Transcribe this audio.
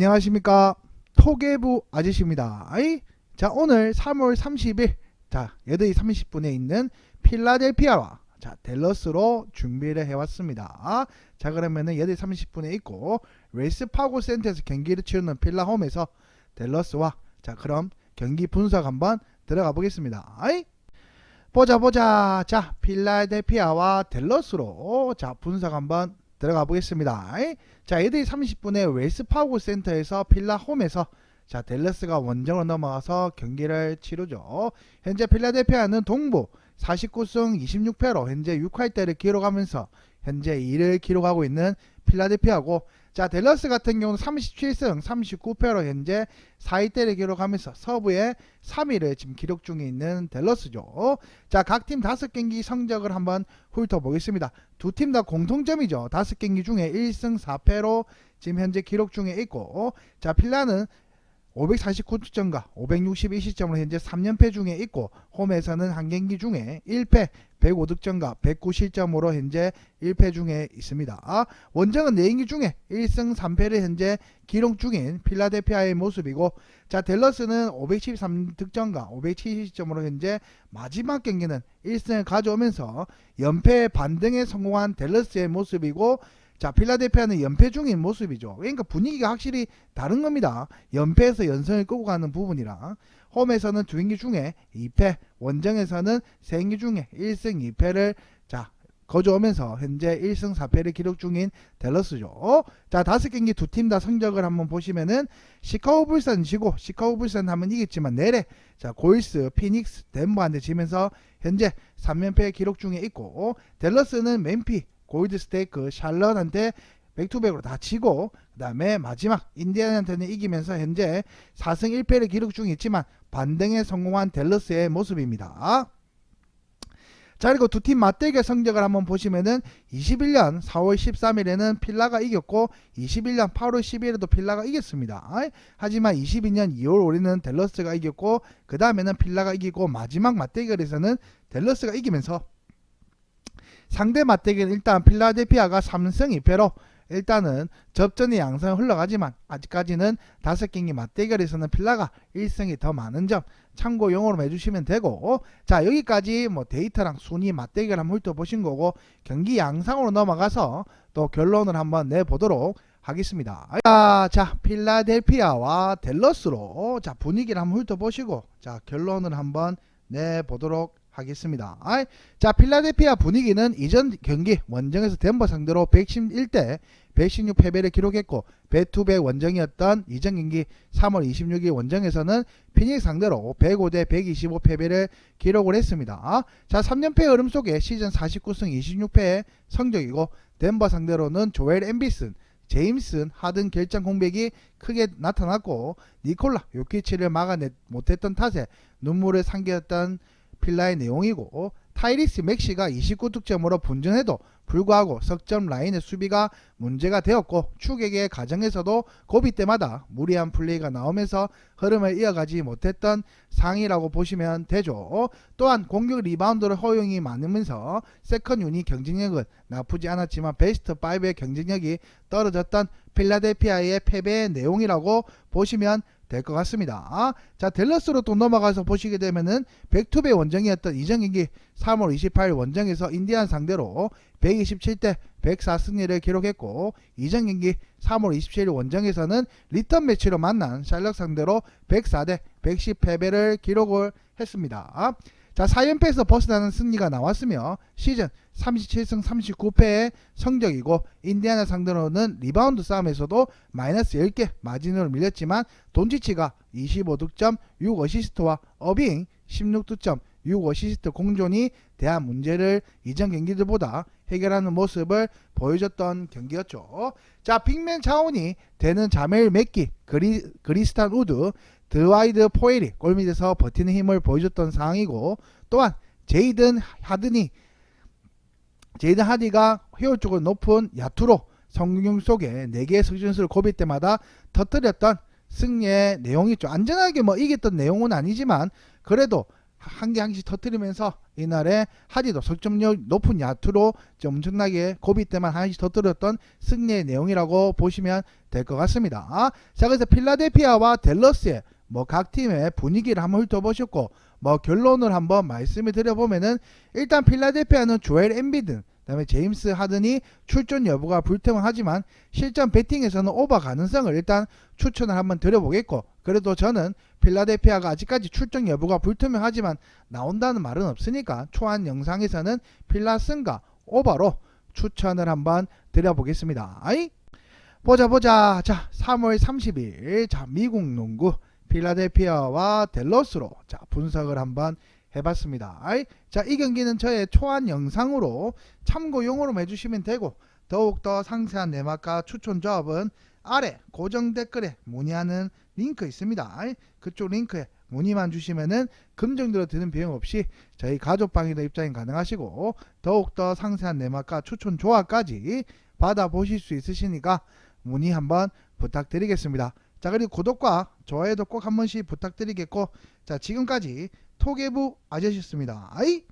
안녕하십니까 토개부 아저씨입니다 아이? 자 오늘 3월 30일 자 8시 30분에 있는 필라델피아와 자 델러스로 준비를 해왔습니다 자 그러면은 8시 30분에 있고 웨스파고 센터에서 경기를 치르는 필라홈에서 델러스와 자 그럼 경기 분석 한번 들어가 보겠습니다 아이? 보자 보자 자 필라델피아와 델러스로 자 분석 한번 들어가 보겠습니다? 자, 8시 30분에 웨스파고 센터에서 필라 홈에서 자, 델러스가 원정으로 넘어가서 경기를 치르죠. 현재 필라델피아는 동부 49승 26패로 현재 6할대를 기록하면서 현재 2를 기록하고 있는 필라델피아고 자, 델러스 같은 경우는 37승 39패로 현재 4위대를 기록하면서 서부에 3위를 지금 기록 중에 있는 델러스죠. 자, 각 팀 5경기 성적을 한번 훑어보겠습니다. 두 팀 다 공통점이죠. 5경기 중에 1승 4패로 지금 현재 기록 중에 있고 자, 필라는 549득점과 561시점으로 현재 3연패 중에 있고 홈에서는 한 경기 중에 1패 105득점과 109실점으로 현재 1패 중에 있습니다. 아, 원정은 4경기 중에 1승 3패를 현재 기록 중인 필라델피아의 모습이고 자 델러스는 513득점과 570점으로 현재 마지막 경기는 1승을 가져오면서 연패 반등에 성공한 델러스의 모습이고 자 필라델피아는 연패 중인 모습이죠. 그러니까 분위기가 확실히 다른 겁니다. 연패에서 연승을 끌고 가는 부분이랑 홈에서는 두 경기 중에 2패, 원정에서는 세 경기 중에 1승 2패를 자 거주하면서 현재 1승 4패를 기록 중인 델러스죠. 자, 다섯 경기 두 팀 다 성적을 한번 보시면은 시카고 불산 지고 시카고 불산 하면 이겼지만 내래 자, 고일스, 피닉스, 덴버한테 지면서 현재 3연패 기록 중에 있고 델러스는 맨피, 골드 스테이크, 샬럿한테 백투백으로 다 지고 그다음에 마지막 인디안한테는 이기면서 현재 4승 1패를 기록 중에 있지만 반등에 성공한 델러스의 모습입니다. 자 그리고 두 팀 맞대결 성적을 한번 보시면은 21년 4월 13일에는 필라가 이겼고 21년 8월 10일에도 필라가 이겼습니다. 하지만 22년 2월 올해는 델러스가 이겼고 그 다음에는 필라가 이기고 마지막 맞대결에서는 델러스가 이기면서 상대 맞대결 일단 필라델피아가 3승 2패로 일단은 접전의 양상은 흘러가지만 아직까지는 다섯 경기 맞대결에서는 필라가 1승이 더 많은 점 참고용으로 해주시면 되고 자 여기까지 뭐 데이터랑 순위 맞대결 한번 훑어보신 거고 경기 양상으로 넘어가서 또 결론을 한번 내보도록 하겠습니다. 자, 자 필라델피아와 델러스로 자 분위기를 한번 훑어보시고 자 결론을 한번 내보도록 하겠습니다. 아이, 자 필라델피아 분위기는 이전 경기 원정에서 덴버 상대로 111대 116 패배를 기록했고 배투백 원정이었던 이전 경기 3월 26일 원정에서는 피닉스 상대로 105대 125 패배를 기록을 했습니다. 자 3연패 흐름 속에 시즌 49승 26패의 성적이고 덴버 상대로는 조엘 엠비슨 제임슨 하든 결정 공백이 크게 나타났고 니콜라 요키치를 막아내 못했던 탓에 눈물을 삼겼던 필라의 내용이고 타이리스 맥시가 29득점으로 분전해도 불구하고 석점 라인의 수비가 문제가 되었고 추격의 과정에서도 고비 때마다 무리한 플레이가 나오면서 흐름을 이어가지 못했던 상이라고 보시면 되죠. 또한 공격 리바운드를 허용이 많으면서 세컨 유닛 경쟁력은 나쁘지 않았지만 베스트 5의 경쟁력이 떨어졌던 필라델피아의 패배의 내용이라고 보시면 될 것 같습니다. 자, 델러스로 또 넘어가서 보시게 되면은 백투베 원정이었던 경기 3월 28일 원정에서 인디안 상대로 127대 104 승리를 기록했고 이전 경기 3월 27일 원정에서는 리턴 매치로 만난 샬럿 상대로 104대 110 패배를 기록을 했습니다. 자, 4연패에서 벗어나는 승리가 나왔으며 시즌 37승 39패의 성적이고 인디아나 상대로는 리바운드 싸움에서도 마이너스 10개 마진으로 밀렸지만 돈지치가 25득점 6어시스트와 어빙 16득점 6어시스트 공존이 대한 문제를 이전 경기들보다 해결하는 모습을 보여줬던 경기였죠. 자, 빅맨 자원이 되는 자멜 맥기, 그리, 그리스탄 우드, 드와이드 포엘이 골밑에서 버티는 힘을 보여줬던 상황이고 또한 제이든 하든이 제이든 하디가 효율적으로 높은 야투로 성공 속에 4개의 석진수를 고비 때마다 터뜨렸던 승리의 내용이 좀 안전하게 뭐 이겼던 내용은 아니지만 그래도 한 개 한 개씩 터뜨리면서 이날에 하디도 석점력 높은 야투로 좀 엄청나게 고비 때만 하나씩 터뜨렸던 승리의 내용이라고 보시면 될 것 같습니다. 자 그래서 필라델피아와 댈러스의 뭐 각 팀의 분위기를 한번 훑어보셨고 뭐 결론을 한번 말씀을 드려보면은 일단 필라델피아는 조엘 엠비든 그다음에 제임스 하든이 출전 여부가 불투명하지만 실전 배팅에서는 오버 가능성을 일단 추천을 한번 드려보겠고 그래도 저는 필라델피아가 아직까지 출전 여부가 불투명하지만 나온다는 말은 없으니까 초안 영상에서는 필라슨과 오버로 추천을 한번 드려보겠습니다. 아이? 보자 보자. 자 3월 30일. 자 미국 농구 필라델피아와 댈러스로 자 분석을 한번 해봤습니다. 아이 자이 경기는 저의 초안 영상으로 참고용으로 해주시면 되고 더욱더 상세한 내막과 추천 조합은 아래 고정 댓글에 문의하는 링크 있습니다. 그쪽 링크에 문의만 주시면은 금정들어 드는 비용 없이 저희 가족방에도 입장이 가능하시고 더욱더 상세한 내막과 추천 조합까지 받아보실 수 있으시니까 문의 한번 부탁드리겠습니다. 자 그리고 구독과 좋아요도 꼭 한 번씩 부탁드리겠고 자 지금까지 토개부 아저씨였습니다. 아이